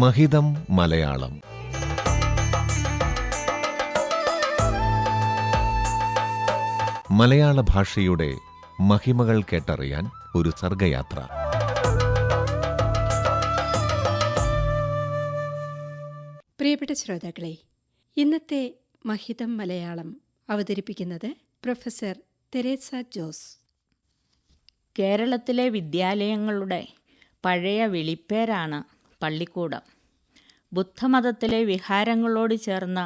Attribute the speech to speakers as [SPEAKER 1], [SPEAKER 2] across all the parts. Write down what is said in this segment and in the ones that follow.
[SPEAKER 1] മഹിതം മലയാളം. മലയാള ഭാഷയുടെ മഹിമകൾ കേട്ടറിയാൻ ഒരു സർഗയാത്ര.
[SPEAKER 2] പ്രിയപ്പെട്ട ശ്രോതാക്കളെ ഇന്നത്തെ മഹിതം മലയാളം അവതരിപ്പിക്കുന്നത് പ്രൊഫസർ തെരേസ ജോസ്.
[SPEAKER 3] കേരളത്തിലെ വിദ്യാലയങ്ങളുടെ പഴയ വിളിപ്പേരാണ് പള്ളിക്കൂടം. ബുദ്ധമതത്തിലെ വിഹാരങ്ങളോട് ചേർന്ന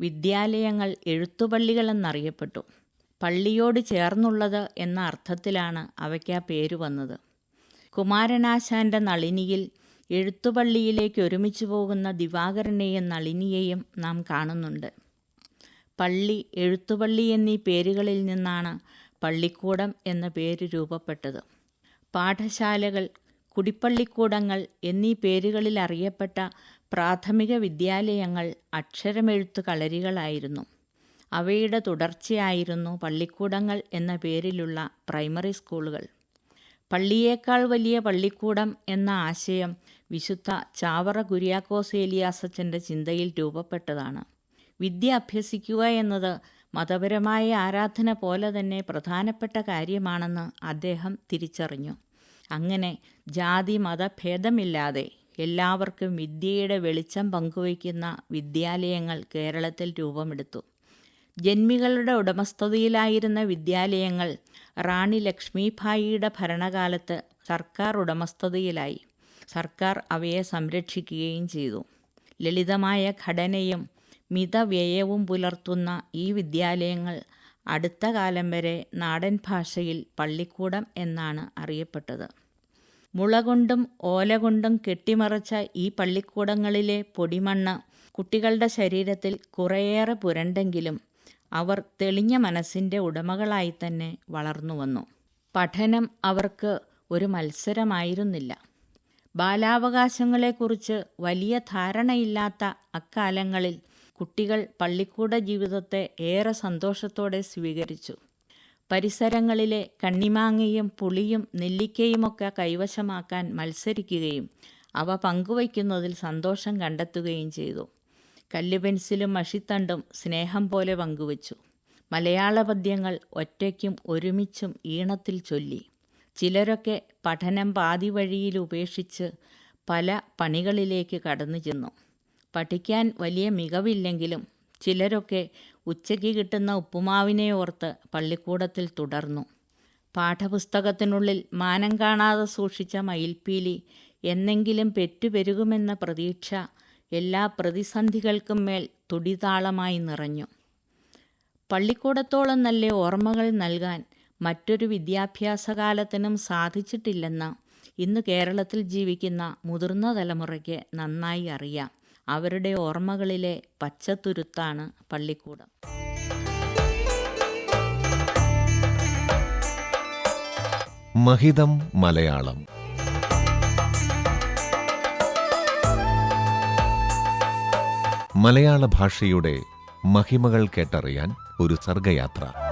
[SPEAKER 3] വിദ്യാലയങ്ങൾ എഴുത്തുപള്ളികളെന്നറിയപ്പെട്ടു. പള്ളിയോട് ചേർന്നുള്ളത് എന്ന അർത്ഥത്തിലാണ് അവയ്ക്ക് ആ പേര് വന്നത്. കുമാരനാശാന്റെ നളിനിയിൽ എഴുത്തുപള്ളിയിലേക്ക് ഒരുമിച്ച് പോകുന്ന ദിവാകരനെയും നളിനിയെയും നാം കാണുന്നുണ്ട്. പള്ളി എഴുത്തുപള്ളി എന്നീ പേരുകളിൽ നിന്നാണ് പള്ളിക്കൂടം എന്ന പേര് രൂപപ്പെട്ടത്. പാഠശാലകൾ കുടിപ്പള്ളിക്കൂടങ്ങൾ എന്നീ പേരുകളിൽ അറിയപ്പെട്ട പ്രാഥമിക വിദ്യാലയങ്ങൾ അക്ഷരമെഴുത്തു കളരികളായിരുന്നു. അവയുടെ തുടർച്ചയായിരുന്നു പള്ളിക്കൂടങ്ങൾ എന്ന പേരിലുള്ള പ്രൈമറി സ്കൂളുകൾ. പള്ളിയേക്കാൾ വലിയ പള്ളിക്കൂടം എന്ന ആശയം വിശുദ്ധ ചാവറ കുര്യാക്കോസ് ഏലിയാസച്ചന്റെ ചിന്തയിൽ രൂപപ്പെട്ടതാണ്. വിദ്യ അഭ്യസിക്കുക എന്നത് മതപരമായ ആരാധന പോലെ തന്നെ പ്രധാനപ്പെട്ട കാര്യമാണെന്ന് അദ്ദേഹം തിരിച്ചറിഞ്ഞു. അങ്ങനെ ജാതി മത ഭേദമില്ലാതെ എല്ലാവർക്കും വിദ്യയുടെ വെളിച്ചം പങ്കുവയ്ക്കുന്ന വിദ്യാലയങ്ങൾ കേരളത്തിൽ രൂപമെടുത്തു. ജന്മികളുടെ ഉടമസ്ഥതയിലായിരുന്ന വിദ്യാലയങ്ങൾ റാണി ലക്ഷ്മിഭായിയുടെ ഭരണകാലത്ത് സർക്കാർ ഉടമസ്ഥതയിലായി. സർക്കാർ അവയെ സംരക്ഷിക്കുകയും ചെയ്തു. ലളിതമായ ഘടനയും മിതവ്യയവും പുലർത്തുന്ന ഈ വിദ്യാലയങ്ങൾ അടുത്ത കാലം വരെ നാടൻ ഭാഷയിൽ പള്ളിക്കൂടം എന്നാണ് അറിയപ്പെട്ടത്. മുള കൊണ്ടും ഓല കൊണ്ടും കെട്ടിമറച്ച ഈ പള്ളിക്കൂടങ്ങളിലെ പൊടിമണ്ണ് കുട്ടികളുടെ ശരീരത്തിൽ കുറേയേറെ പുരണ്ടെങ്കിലും അവർ തെളിഞ്ഞ മനസ്സിന്റെ ഉടമകളായി തന്നെ വളർന്നു വന്നു. പഠനം അവർക്ക് ഒരു മത്സരമായിരുന്നില്ല. ബാലാവകാശങ്ങളെക്കുറിച്ച് വലിയ ധാരണയില്ലാത്ത അക്കാലങ്ങളിൽ കുട്ടികൾ പള്ളിക്കൂട ജീവിതത്തെ ഏറെ സന്തോഷത്തോടെ സ്വീകരിച്ചു. പരിസരങ്ങളിലെ കണ്ണിമാങ്ങയും പുളിയും നെല്ലിക്കയുമൊക്കെ കൈവശമാക്കാൻ മത്സരിക്കുകയും അവ പങ്കുവയ്ക്കുന്നതിൽ സന്തോഷം കണ്ടെത്തുകയും ചെയ്തു. കല്ല് പെൻസിലും മഷിത്തണ്ടും സ്നേഹം പോലെ പങ്കുവച്ചു. മലയാള പദ്യങ്ങൾ ഒറ്റയ്ക്കും ഒരുമിച്ചും ഈണത്തിൽ ചൊല്ലി. ചിലരൊക്കെ പഠനം പാതി വഴിയിൽ ഉപേക്ഷിച്ച് പല പണികളിലേക്ക് കടന്നു ചെന്നു. പഠിക്കാൻ വലിയ മികവില്ലെങ്കിലും ചിലരൊക്കെ ഉച്ചയ്ക്ക് കിട്ടുന്ന ഉപ്പുമാവിനെ ഓർത്ത് പള്ളിക്കൂടത്തിൽ തുടർന്നു. പാഠപുസ്തകത്തിനുള്ളിൽ മാനം കാണാതെ സൂക്ഷിച്ച മയിൽപ്പീലി എന്നെങ്കിലും പെറ്റുപെരുകുമെന്ന പ്രതീക്ഷ എല്ലാ പ്രതിസന്ധികൾക്കും മേൽ തുടിതാളമായി നിറഞ്ഞു. പള്ളിക്കൂടത്തോളം നല്ല ഓർമ്മകൾ നൽകാൻ മറ്റൊരു വിദ്യാഭ്യാസ കാലത്തിനും സാധിച്ചിട്ടില്ലെന്ന് ഇന്ന് കേരളത്തിൽ ജീവിക്കുന്ന മുതിർന്ന തലമുറയ്ക്ക് നന്നായി അറിയാം. അവരുടെ ഓർമ്മകളിലെ പച്ചത്തുരുത്താണ് പള്ളിക്കൂടം.
[SPEAKER 1] മഹിതം മലയാളം. മലയാള ഭാഷയുടെ മഹിമകൾ കേട്ടറിയാൻ ഒരു സർഗയാത്ര.